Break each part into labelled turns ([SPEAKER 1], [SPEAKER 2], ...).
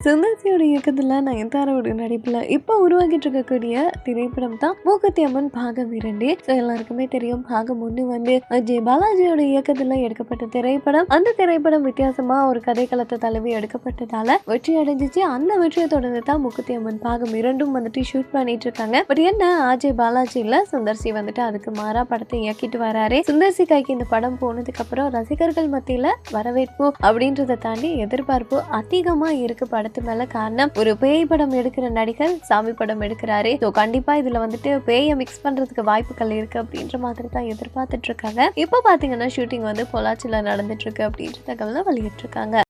[SPEAKER 1] சுந்தர்சியோட இயக்கத்தில் நயன்தாராவோட நடிப்பில் இப்போ உருவாகிட்டு இருக்கக்கூடிய திரைப்படம் தான் மூக்கத்தி அம்மன் பாகம் இரண்டு. ஸோ எல்லாருக்குமே தெரியும் பாகம் ஒன்று வந்து அஜய் பாலாஜியோட இயக்கத்துல எடுக்கப்பட்ட திரைப்படம். அந்த திரைப்படம் வித்தியாசமா ஒரு கதைக்களத்தை தழுவி எடுக்கப்பட்டதால வெற்றி அடைஞ்சிச்சு. அந்த வெற்றியை தொடர்ந்து தான் மூக்கத்தி அம்மன் பாகம் இரண்டும் வந்துட்டு ஷூட் பண்ணிட்டு இருக்காங்க பட் என்ன அஜய் பாலாஜியில் சுந்தர்சி வந்துட்டு அதுக்கு மாறா படத்தை இயக்கிட்டு வராரு. சுந்தர்சி கைக்கு இந்த படம் போனதுக்கு அப்புறம் ரசிகர்கள் மத்தியில் வரவேற்பு அப்படின்றத தாண்டி எதிர்பார்ப்பு அதிகமாக இருக்கு படம் படத்து மேல காரணம் ஒரு பேய் படம் எடுக்கிற நடிகர் சாமி படம் எடுக்கிறாரு. ஸோ கண்டிப்பா இதுல வந்துட்டு பேயை மிக்ஸ் பண்றதுக்கு வாய்ப்புகள் இருக்கு அப்படின்ற மாதிரி தான் எதிர்பார்த்துட்டு இருக்காங்க. இப்போ பாத்தீங்கன்னா ஷூட்டிங் வந்து பொள்ளாச்சியில நடந்துட்டு இருக்கு அப்படின்ற தகவலை வெளியிட்டிருக்காங்க.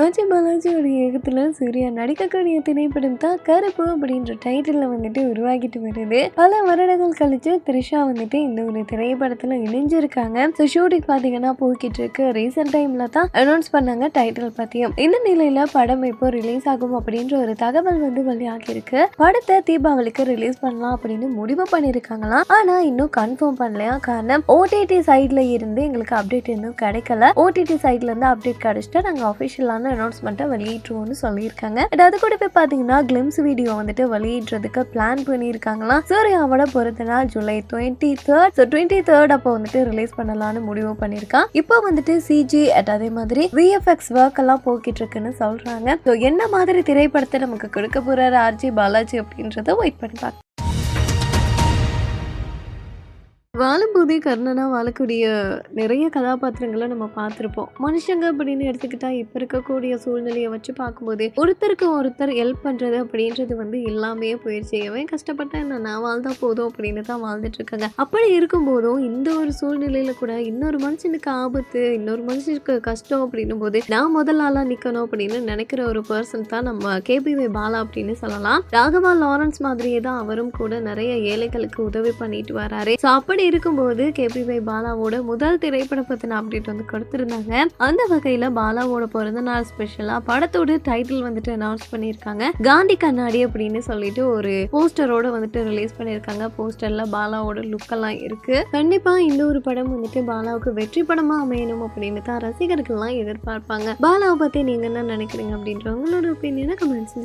[SPEAKER 1] அஜய் பாலாஜியோடைய இயக்கத்தில் சூர்யா நடிக்கக்கூடிய திரைப்படம் தான் கருப்பு அப்படின்ற டைட்டிலில் வந்துட்டு உருவாகிட்டு வருது. பல வருடங்கள் கழிச்சு த்ரிஷா வந்துட்டு இந்த ஒரு திரைப்படத்தில் இணைஞ்சிருக்காங்க. ஸோ ஷூட்டிங் பார்த்தீங்கன்னா போய்கிட்டு இருக்கு ரீசெண்ட் டைமில் தான் அனௌன்ஸ் பண்ணாங்க டைட்டில் பற்றியும் இந்த நிலையில் படம் இப்போ ரிலீஸ் ஆகும் அப்படின்ற ஒரு தகவல் வந்து வெளியாகியிருக்கு. படத்தை தீபாவளிக்கு ரிலீஸ் பண்ணலாம் அப்படின்னு முடிவு பண்ணியிருக்காங்களாம். ஆனால் இன்னும் கன்ஃபார்ம் பண்ணலையா? காரணம் ஓடிடி சைடில் இருந்து எங்களுக்கு அப்டேட் இன்னும் கிடைக்கல. ஓடிடி சைட்லேருந்து அப்டேட் கிடைச்சிட்டு நாங்கள் அஃபிஷியலான அனௌன்ஸ்மெண்ட்டை வெளியிட்டுருவோம்னு சொல்லியிருக்காங்க. And அது கூட போய் பார்த்தீங்கன்னா கிளிம்ஸ் வீடியோ வந்துட்டு வெளியிடுறதுக்கு பிளான் பண்ணியிருக்காங்களாம். சூர்யாவோட பிறந்த நாள் July twenty third so twenty third அப்போ வந்துட்டு ரிலீஸ் பண்ணலாம்னு முடிவு பண்ணியிருக்கான். இப்போ வந்துட்டு சிஜி அட் அதே மாதிரி விஎஃப்எக்ஸ் ஒர்க் எல்லாம் போய்கிட்டு இருக்குன்னு சொல்றாங்க. ஸோ என்ன மாதிரி திரைப்படத்தை நமக்கு கொடுக்க போகிறாரு ஆர்ஜி பாலாஜி அப்படின்றத வெயிட் பண்ணி பார்க்கலாம் வாழும்போதே கர்ணனா வாழக்கூடிய நிறைய கதாபாத்திரங்களை நம்ம பார்த்துருப்போம். மனுஷங்க அப்படின்னு எடுத்துக்கிட்டா இப்போ இருக்கக்கூடிய சூழ்நிலையை வச்சு பார்க்கும்போது ஒருத்தருக்கு ஒருத்தர் ஹெல்ப் பண்ணுறது அப்படின்றது வந்து எல்லாமே போயிடுச்சு எவன் கஷ்டப்பட்டா என்ன நான் வாழ்ந்தா போதும் அப்படின்னு தான் வாழ்ந்துட்டு இருக்காங்க. அப்படி இருக்கும்போதும் இந்த ஒரு சூழ்நிலையில கூட இன்னொரு மனுஷனுக்கு ஆபத்து இன்னொரு மனுஷனுக்கு கஷ்டம் அப்படின்னும் போது நான் முதல் ஆளாக நிற்கணும் அப்படின்னு நினைக்கிற ஒரு பர்சன் தான் நம்ம கேபிவை பாலா அப்படின்னு சொல்லலாம். ராகவா லாரன்ஸ் மாதிரியே தான் அவரும் கூட நிறைய ஏழைகளுக்கு உதவி பண்ணிட்டு வராரு. ஸோ அப்படி இருக்கும்போது கேபிவை பாலாவோட முதல் திரைப்படம் பத்தின அப்டேட் வந்து கொடுத்திருந்தாங்க. அந்த வகையில பாலாவோட பிறந்த நாள் ஸ்பெஷலா படத்தோட டைட்டில் வந்துட்டு அனௌன்ஸ் பண்ணியிருக்காங்க. காந்தி கண்ணாடி அப்படின்னு சொல்லிட்டு ஒரு போஸ்டரோட வந்துட்டு ரிலீஸ் பண்ணியிருக்காங்க. போஸ்டர்ல பாலாவோட லுக் எல்லாம் இருக்கு. கண்டிப்பா இந்த ஒரு படம் வந்துட்டு பாலாவுக்கு வெற்றி படமா அமையணும் அப்படின்னு தான் ரசிகர்கள்லாம் எதிர்பார்ப்பாங்க. பாலாவை பத்தி நீங்க என்ன நினைக்கிறீங்க அப்படின்ற உங்களோட ஒப்பீனியனை கமெண்ட்ஸ்